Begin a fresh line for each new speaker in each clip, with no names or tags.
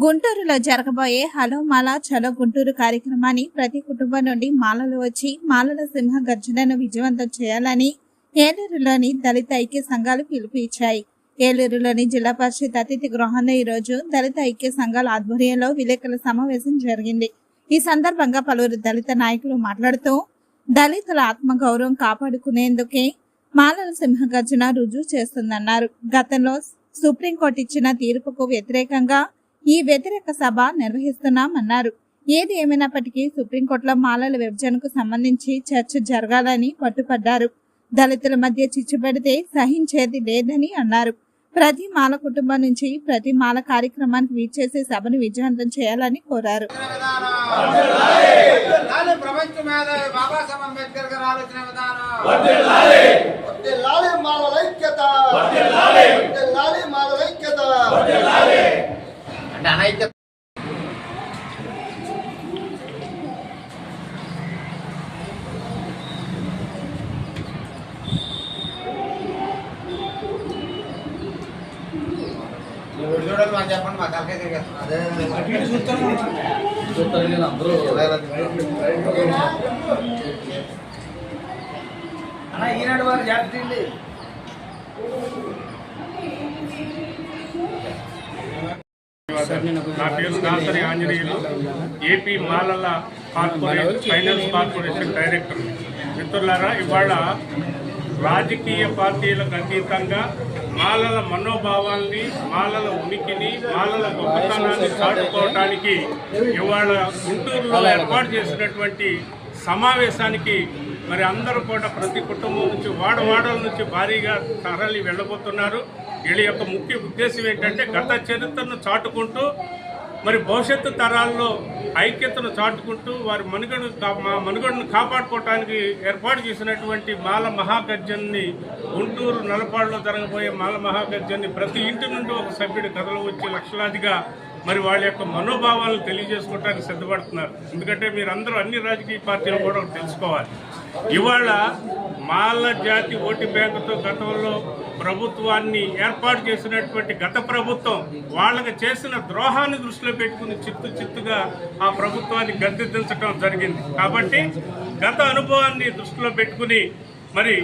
గుంటూరులో జరగబోయే హలో మాల చలో గుంటూరు కార్యక్రమాన్ని ప్రతి కుటుంబం నుండి మాలలు వచ్చి మాలల సింహ గర్జనను విజయవంతం చేయాలని ఏలూరులోని దళిత ఐక్య సంఘాలు పిలుపు ఇచ్చాయి ఏలూరులోని జిల్లా పరిషత్ అతిథి గృహంలో ఈ రోజు దళిత ఐక్య సంఘాల ఆధ్వర్యంలో విలేకరుల సమావేశం జరిగింది. ఈ సందర్భంగా పలువురు దళిత నాయకులు మాట్లాడుతూ దళితుల ఆత్మగౌరవం కాపాడుకునేందుకే మాలల సింహ గర్జన రుజువు చేస్తుందన్నారు. గతంలో సుప్రీంకోర్టు ఇచ్చిన తీర్పుకు వ్యతిరేకంగా ఈ వ్యతిరేక సభ నిర్వహిస్తున్నామన్నారు. ఏది ఏమైనప్పటికీ సుప్రీంకోర్టులో మాలల విభజనకు సంబంధించి చర్చ జరగాలని పట్టుపడ్డారు. దళితుల మధ్య చిచ్చు పెడితే సహించేది లేదని అన్నారు. ప్రతి మాల కుటుంబం నుంచి ప్రతి మాల కార్యక్రమానికి వీచేసే సభను విజయవంతం చేయాలని కోరారు.
అంటే అనైక్య ఎవరు చూడాలి మాకు చెప్పండి మా తిరిగేస్తున్నారు. అన్న ఈనాడు వారు జాగ్రత్త
నా పేరు దాసరి ఆంజనేయులు. ఏపీ మాలల కార్పొరేషన్ ఫైనాన్స్ కార్పొరేషన్ డైరెక్టర్. మిత్రులారా ఇవాళ రాజకీయ పార్టీలకు అతీతంగా మాలల మనోభావాల్ని మాలల ఉనికిని మాలల గొప్పతనాన్ని చాటుకోవడానికి ఇవాళ గుంటూరులో ఏర్పాటు చేసినటువంటి సమావేశానికి మరి అందరూ కూడా ప్రతి కుటుంబం నుంచి వాడవాడల నుంచి భారీగా తరలి వెళ్ళబోతున్నారు. వీళ్ళ యొక్క ముఖ్య ఉద్దేశం ఏంటంటే గత చరిత్రను చాటుకుంటూ మరి భవిష్యత్తు తరాల్లో ఐక్యతను చాటుకుంటూ వారి మనుగడను మా మనుగడను కాపాడుకోవటానికి ఏర్పాటు చేసినటువంటి మాల మహాగర్జన్ని గుంటూరు నలపాడులో జరగబోయే మాల మహాగర్జన్ని ప్రతి ఇంటి నుండి ఒక సభ్యుడు కథలు వచ్చి లక్షలాదిగా మరి వాళ్ళ యొక్క మనోభావాలను తెలియజేసుకోవడానికి సిద్ధపడుతున్నారు. ఎందుకంటే మీరందరూ అన్ని రాజకీయ పార్టీలు కూడా తెలుసుకోవాలి. ఇవాళ మాల జాతి ఓటు బ్యాంకుతో గతంలో ప్రభుత్వాన్ని ఏర్పాటు చేసినటువంటి గత ప్రభుత్వం వాళ్ళకి చేసిన ద్రోహాన్ని దృష్టిలో పెట్టుకుని చిత్తు చిత్తుగా ఆ ప్రభుత్వాన్ని గద్దెదించడం జరిగింది. కాబట్టి గత అనుభవాన్ని దృష్టిలో పెట్టుకుని మరి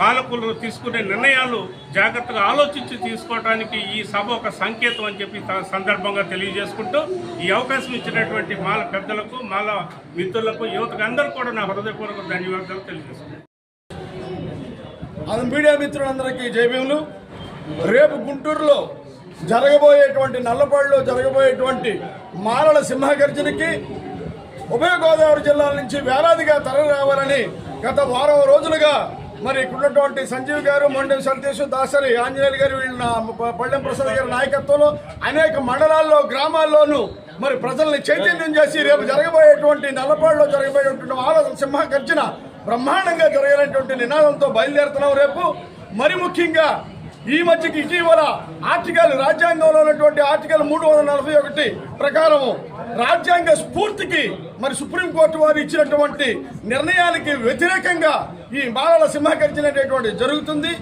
పాలకులు తీసుకునే నిర్ణయాలు జాగ్రత్తగా ఆలోచించి తీసుకోవడానికి ఈ సభ ఒక సంకేతం అని చెప్పి సందర్భంగా తెలియజేసుకుంటూ ఈ అవకాశం ఇచ్చినటువంటి మాల పెద్దలకు మాల మిత్రులకు యువతకు అందరూ కూడా నా హృదయపూర్వక ధన్యవాదాలు
తెలియజేసుకుంటాను మీడియా మిత్రులందరికీ జయభీములు రేపు గుంటూరులో జరగబోయేటువంటి నల్లపాడులో జరగబోయేటువంటి మాలల సింహగర్జనకి ఉభయ గోదావరి జిల్లాల నుంచి వేలాదిగా తరలి రావాలని గత వారం రోజులుగా మరి ఇక్కడున్నటువంటి సంజీవ్ గారు మొండెం సతీష్ దాసరి ఆంజనేయులు గారు వీళ్ళ పళ్ళెం ప్రసాద్ గారి నాయకత్వంలో అనేక మండలాల్లో గ్రామాల్లోనూ మరి ప్రజల్ని చైతన్యం చేసి రేపు జరగబోయేటువంటి నల్లపాడులో జరగబోయేటువంటి మాలల సింహ గర్జన బ్రహ్మాండంగా జరగాలనేటువంటి నినాదంతో బయలుదేరుతున్నాం రేపు. మరి ముఖ్యంగా ఈ మధ్యకి ఇటీవల ఆర్టికల్ రాజ్యాంగంలో ఉన్నటువంటి ఆర్టికల్ మూడు వందల నలభై ఒకటి ప్రకారం రాజ్యాంగ స్ఫూర్తికి మరి సుప్రీంకోర్టు వారు ఇచ్చినటువంటి నిర్ణయానికి వ్యతిరేకంగా ఈ బాలల సింహకరించినటువంటి జరుగుతుంది.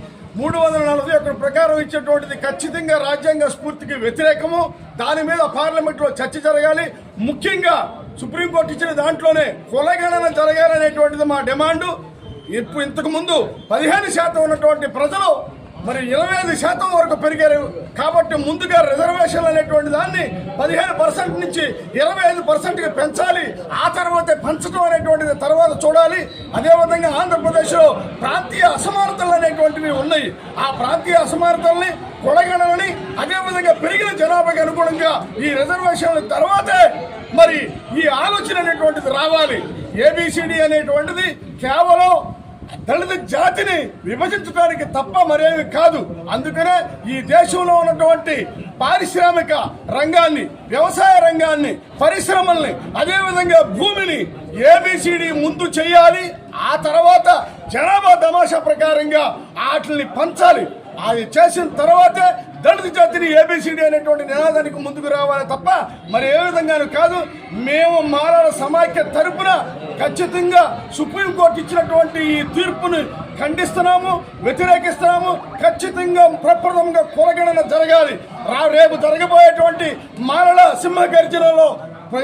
మూడు వందల నలభై ఒకటి ప్రకారం ఇచ్చేటువంటిది ఖచ్చితంగా రాజ్యాంగ స్ఫూర్తికి వ్యతిరేకము. దాని మీద పార్లమెంట్లో చర్చ జరగాలి. ముఖ్యంగా సుప్రీంకోర్టు ఇచ్చిన దాంట్లోనే కులగణన జరగాలనేటువంటిది మా డిమాండు. ఇప్పుడు ఇంతకుముందు పదిహేను శాతం ఉన్నటువంటి ప్రజలు మరి ఇరవై ఐదు శాతం వరకు పెరిగారు. కాబట్టి ముందుగా రిజర్వేషన్ అనేటువంటి దాన్ని పదిహేను పర్సెంట్ నుంచి ఇరవై ఐదు పర్సెంట్కి పెంచాలి. ఆ తర్వాత పెంచడం అనేటువంటిది తర్వాత చూడాలి. అదేవిధంగా ఆంధ్రప్రదేశ్లో ప్రాంతీయ అసమానతలు అనేటువంటివి ఉన్నాయి. ఆ ప్రాంతీయ అసమానతల్ని కొడగడని అదేవిధంగా పెరిగిన జనాభాకి అనుగుణంగా ఈ రిజర్వేషన్ల తర్వాతే మరి ఈ ఆలోచన అనేటువంటిది రావాలి. ఏబిసిడి అనేటువంటిది కేవలం దళిత జాతిని విభజించడానికి తప్ప మరేమి కాదు. అందుకనే ఈ దేశంలో ఉన్నటువంటి పారిశ్రామిక రంగాన్ని వ్యవసాయ రంగాన్ని పరిశ్రమల్ని అదేవిధంగా భూమిని ఏబిసిడి ముందు చేయాలి. ఆ తర్వాత జనాభా తమాషా ప్రకారంగా వాటిని పంచాలి. అది చేసిన తర్వాతే దళిత జాతిని ఏబిసిడి అనేటువంటి నినాదానికి ముందుకు రావాలి తప్ప మరి ఏ విధంగానూ కాదు. మేము మారాల సమాఖ్య తరపున ఖచ్చితంగా సుప్రీంకోర్టు ఇచ్చినటువంటి ఈ తీర్పును ఖండిస్తున్నాము వ్యతిరేకిస్తున్నాము. ఖచ్చితంగా ప్రప్రథమంగా కులగణన జరగాలి. రా రేపు జరగబోయేటువంటి మారల సింహగర్జనలో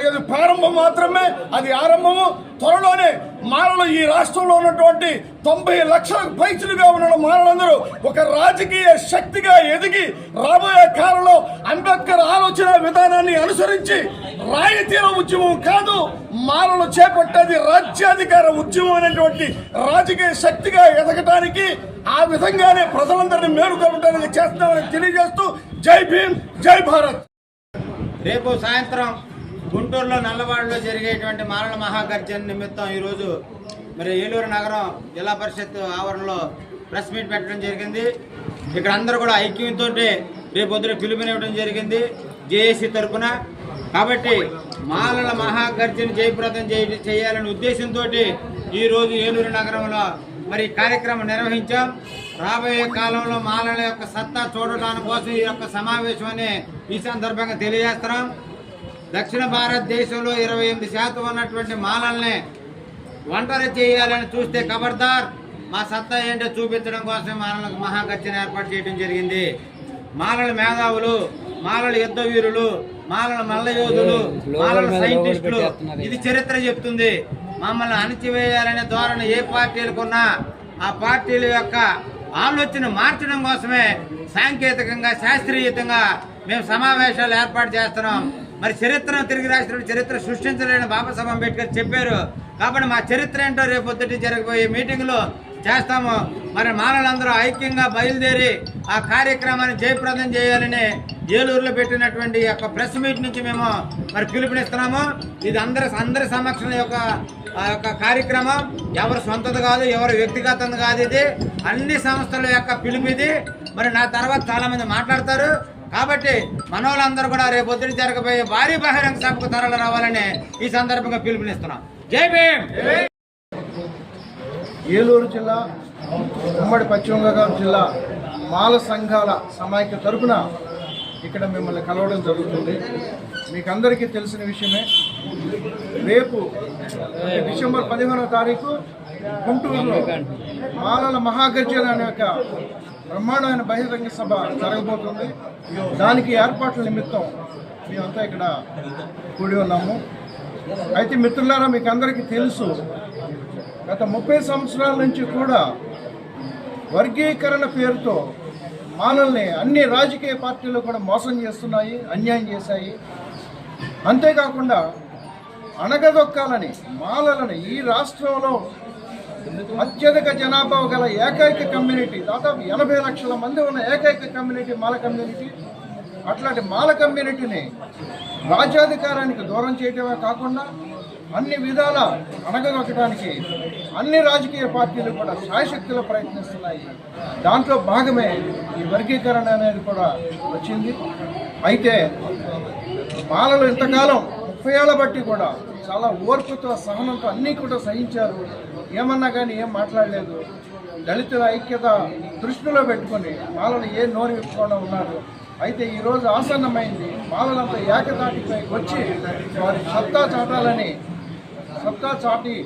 ఇది ప్రారంభం మాత్రమే అది ఆరంభము. త్వరలోనే మారలు ఈ రాష్ట్రంలో ఉన్నటువంటి తొంభై లక్షల పైచులుగా ఉన్న మారలందరూ ఒక రాజకీయ శక్తిగా ఎదిగి రాబోయే కాలంలో అంబేద్కర్ ఆలోచన విధానాన్ని అనుసరించి రాయితీల ఉద్యమం కాదు మారలు చేపట్టేది రాజ్యాధికార ఉద్యమం అనేటువంటి రాజకీయ శక్తిగా ఎదగటానికి ఆ విధంగానే ప్రజలందరినీ మేలుకొల్పడానికి చేస్తున్నామని తెలియజేస్తూ జై భీమ్ జై భారత్.
రేపు సాయంత్రం గుంటూరులో నల్లవాడలో జరిగేటువంటి మారణ మహాగర్జన నిమిత్తం ఈరోజు మరి ఏలూరు నగరం జిల్లా పరిషత్ ఆవరణలో ప్రెస్ మీట్ పెట్టడం జరిగింది. ఇక్కడ అందరూ కూడా ఐక్యంతో రేపు పొద్దున పిలుపునివ్వడం జరిగింది జేఏసీ తరఫున కాబట్టి మాలల మహాగర్జన జయప్రదం చేయ చేయాలనే ఉద్దేశంతో ఈరోజు ఏలూరు నగరంలో మరి కార్యక్రమం నిర్వహించాం. రాబోయే కాలంలో మాలల యొక్క సత్తా చూడటానికి కోసం ఈ యొక్క సమావేశం ఈ సందర్భంగా తెలియజేస్తున్నాం. దక్షిణ భారతదేశంలో ఇరవై ఎనిమిది శాతం ఉన్నటువంటి మాలల్ని ఒంటరి చేయాలని చూస్తే ఖబర్దార్ మా సత్తా ఏంటో చూపించడం కోసం మాలలకు మహాగర్జన ఏర్పాటు చేయడం జరిగింది. మాలల మేధావులు మాలల యుద్ధ వీరులు మాలల మల్ల యోధులు మాలల సైంటిస్టులు ఇది చరిత్ర చెప్తుంది. మమ్మల్ని అణచివేయాలనే ధోరణి ఏ పార్టీలకున్నా ఆ పార్టీల యొక్క ఆలోచన మార్చడం కోసమే సాంకేతికంగా శాస్త్రీయతంగా మేము సమావేశాలు ఏర్పాటు చేస్తున్నాం. మరి చరిత్రను తిరిగి రాసిన చరిత్ర సృష్టించలేని బాబాసాహెబ్ అంబేద్కర్ చెప్పారు. కాబట్టి మా చరిత్ర ఏంటో రేపు పొద్దుటి జరగబోయే మీటింగ్లో చేస్తాము. మరి మానవులందరూ ఐక్యంగా బయలుదేరి ఆ కార్యక్రమాన్ని జయప్రదం చేయాలని ఏలూరులో పెట్టినటువంటి యొక్క ప్రెస్ మీట్ నుంచి మేము మరి పిలుపునిస్తున్నాము. ఇది అందరి అందరి సమక్షం యొక్క ఆ యొక్క కార్యక్రమం. ఎవరు సొంతది కాదు ఎవరు వ్యక్తిగతం కాదు ఇది. అన్ని సంస్థల యొక్క పిలుపు ఇది. మరి నా తర్వాత చాలామంది మాట్లాడతారు. కాబట్టి మనోళ్ళందరూ కూడా రేపు ఒత్తిడి జరగబోయే భారీ బహిరంగ సభకు తరలి రావాలని ఈ సందర్భంగా పిలుపునిస్తున్నాం. జై భీమ్!
ఏలూరు జిల్లా ఉమ్మడి పశ్చిమ గోదావరి జిల్లా మాల సంఘాల సమాఖ్య తరఫున ఇక్కడ మిమ్మల్ని కలవడం జరుగుతుంది. మీకు అందరికీ తెలిసిన విషయమే రేపు డిసెంబర్ పదిహేనవ తారీఖు గుంటూరులో మాలల మహాగర్జన అనే ఒక బ్రహ్మాండమైన బహిరంగ సభ జరగబోతుంది. దానికి ఏర్పాట్ల నిమిత్తం మేమంతా ఇక్కడ కూడి ఉన్నాము. అయితే మిత్రులారా మీకు అందరికీ తెలుసు గత ముప్పై సంవత్సరాల నుంచి కూడా వర్గీకరణ పేరుతో మానల్ని అన్ని రాజకీయ పార్టీలు కూడా మోసం చేస్తున్నాయి అన్యాయం చేశాయి. అంతేకాకుండా అణగదొక్కాలని మాలలని ఈ రాష్ట్రంలో అత్యధిక జనాభా గల ఏకైక కమ్యూనిటీ దాదాపు ఎనభై లక్షల మంది ఉన్న ఏకైక కమ్యూనిటీ మాల కమ్యూనిటీ. అట్లాంటి మాల కమ్యూనిటీని రాజ్యాధికారానికి దూరం చేయటమే కాకుండా అన్ని విధాల అణగదొక్కడానికి అన్ని రాజకీయ పార్టీలు కూడా శాయశక్తులు ప్రయత్నిస్తున్నాయి. దాంట్లో భాగమే ఈ వర్గీకరణ అనేది కూడా వచ్చింది. అయితే మాలలు ఇంతకాలం ముప్పై ఏళ్ళ బట్టి కూడా చాలా ఓర్పుతో సహనంతో అన్నీ కూడా సహించారు. ఏమన్నా కానీ ఏం మాట్లాడలేదు. దళితుల ఐక్యత దృష్టిలో పెట్టుకొని మాలలు ఏ నోరు విప్పుకుండా ఉన్నారు. అయితే ఈరోజు ఆసన్నమైంది. మాలలంతా ఏకతాటిపై వచ్చి వారి సత్తా చాటాలని సత్తా చాటి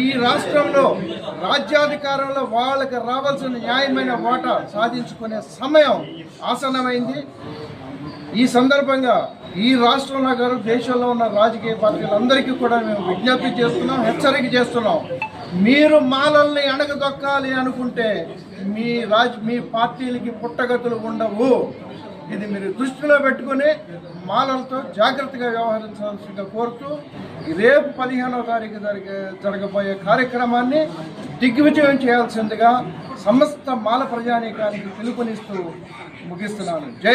ఈ రాష్ట్రంలో రాజ్యాధికారంలో వాళ్ళకి రావాల్సిన న్యాయమైన వాటా సాధించుకునే సమయం ఆసన్నమైంది. ఈ సందర్భంగా ఈ రాష్ట్రంలో గారు దేశంలో ఉన్న రాజకీయ పార్టీలందరికీ కూడా మేము విజ్ఞప్తి చేస్తున్నాం హెచ్చరిక చేస్తున్నాం. మీరు మాలల్ని అణగదొక్కాలి అనుకుంటే మీ రాజ్ మీ పార్టీలకి పుట్టగతులు ఉండవు. ఇది మీరు దృష్టిలో పెట్టుకుని మాలలతో జాగ్రత్తగా వ్యవహరించాల్సిందిగా కోరుతూ రేపు పదిహేనవ తారీఖు జరిగే జరగబోయే కార్యక్రమాన్ని దిగ్విజయం చేయాల్సిందిగా సమస్త మాల ప్రజానీకానికి పిలుపునిస్తూ ముగిస్తున్నాను. జై